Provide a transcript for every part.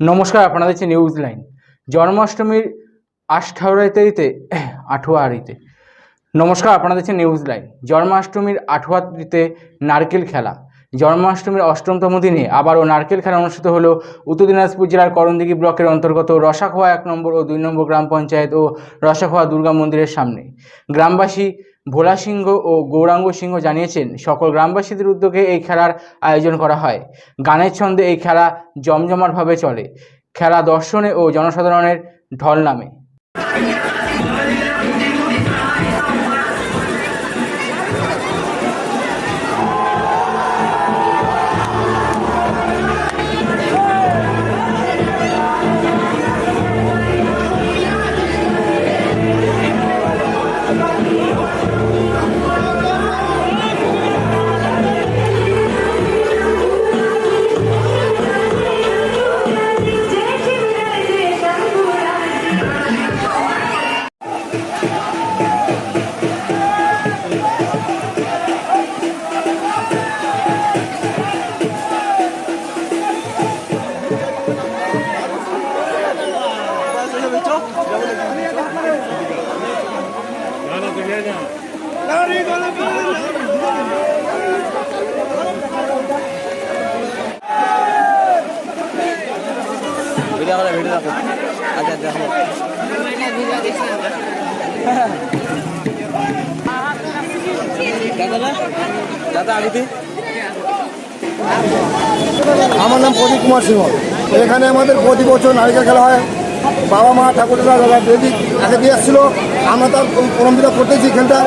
নমস্কার আপনারা দেখছেন নিউজ লাইন জন্মাষ্টমীর আষ্ঠাউরিতে আঠুয়ারিতে নমস্কার আপনারা দেখছেন নিউজ লাইন জন্মাষ্টমীর আঠুয়ারিতে নারকেল খেলা। জন্মাষ্টমীর অষ্টমতম দিনে আবারও নারকেল খেলা অনুষ্ঠিত হলো উত্তর দিনাজপুর জেলার করণদিঘি ব্লকের অন্তর্গত রসাখোয়া এক নম্বর ও দুই নম্বর গ্রাম পঞ্চায়েত ও রসাখোয়া দুর্গা মন্দিরের সামনে। গ্রামবাসী ভোলা সিংহ ও গৌরাঙ্গ সিংহ জানিয়েছেন, সকল গ্রামবাসীদের উদ্যোগে এই খেলার আয়োজন করা হয়। গানের ছন্দে এই খেলা জমজমাটভাবে চলে। খেলা দর্শনে ও জনসাধারণের ঢল নামে। আমার নাম প্রদীপ কুমার সিংহ। এখানে আমাদের প্রতি বছর নারিকেল খেলা হয়। বাবা মা ঠাকুররা দাদা দেবী আগে দিয়ে এসেছিল আমরা তার পরম্পরা করতেছি খেলটা।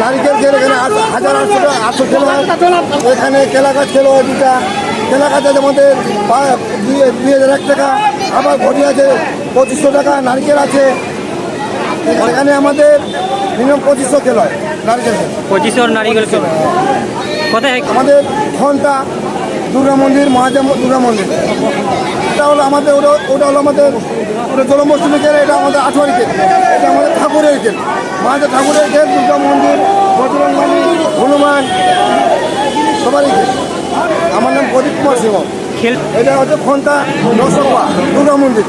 নারিকেল খেলে এখানে হাজার আটশো আটশো খেলা এখানে কেলা গাছ খেলো দুটা। কেলা গাছ আছে আমাদের দুই হাজার এক টাকা। আবার ঘড়ি আছে পঁচিশশো টাকা নারকেল আছে। এখানে আমাদের মিনিমাম পঁচিশশো খেলা হয় নারকেল খেলা। পঁচিশশো নারিকেল খেলা। কোথায়? আমাদের ঘণ্টা দুর্গা মন্দির মহাজা দুর্গা মন্দির। এটা হলো আমাদের ওটা ওটা হলো আমাদের ওটা জলমষ্টমী খেল এটা আমাদের আঠুয়ারি খেল এটা আমাদের ঠাকুরের খেল মাঝে ঠাকুরের খেল দুর্গা মন্দির মন্দির হনুমান সবারই খেল আমার নাম প্রদীপ কুমার সিংহ। খেল এটা হচ্ছে ঘণ্টা দশকা দুর্গা মন্দির।